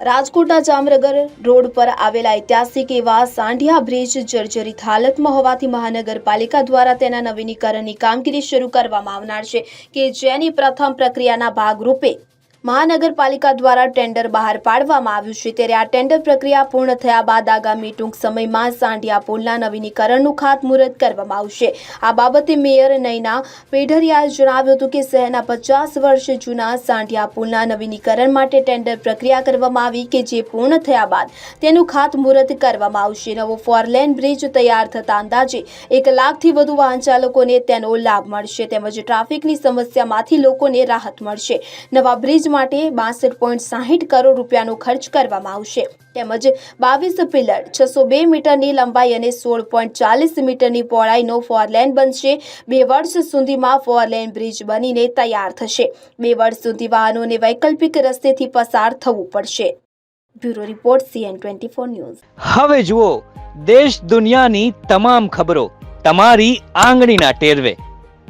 રાજકોટના જામનગર રોડ પર આવેલા ઐતિહાસિક એવા સાંઢિયા બ્રિજ જર્જરિત હાલતમાં હોવાથી મહાનગરપાલિકા દ્વારા તેના નવીનીકરણની કામગીરી શરૂ કરવામાં આવનાર છે કે જેની પ્રથમ પ્રક્રિયાના ભાગરૂપે મહાનગરપાલિકા દ્વારા ટેન્ડર બહાર પાડવામાં આવ્યું છે ત્યારે આ ટેન્ડર પ્રક્રિયા પૂર્ણ થયા બાદ આગામી ટૂંક સમયમાં સાંઢિયા પુલના નવીનીકરણનું ખાતમુહૂર્ત કરવામાં આવશે. આ બાબતે મેયર નયના પેઢરિયાએ જણાવ્યું હતું કે શહેરના પચાસ વર્ષ જૂના સાંઢિયા પુલના નવીનીકરણ માટે ટેન્ડર પ્રક્રિયા કરવામાં આવી કે જે પૂર્ણ થયા બાદ તેનું ખાતમુહૂર્ત કરવામાં આવશે. નવો ફોરલેન બ્રિજ તૈયાર થતા અંદાજે એક લાખથી વધુ વાહન ચાલકોને તેનો લાભ મળશે તેમજ ટ્રાફિકની સમસ્યામાંથી લોકોને રાહત મળશે. નવા બ્રિજ માટે બાસઠ પોઈન્ટ સાહીઠ કરોડ રૂપિયાનો ખર્ચ કરવામાં આવશે. તેમજ બાવીસ પિલર છસો બે મીટરની લંબાઈ અને સોળ પોઈન્ટ ચાલીસ મીટરની પહોળાઈનો ફોરલેન બનશે. બે વર્ષ સુધીમાં ફોરલેન બ્રિજ બનીને તૈયાર થશે. બે વર્ષ સુધી વાહનોને વૈકલ્પિક રસ્તેથી પસાર થવું પડશે. Bureau report, CN twenty four news. હવે જુઓ, દેશ દુનિયાની તમામ ખબરો તમારી આંગળીના ટેરવે.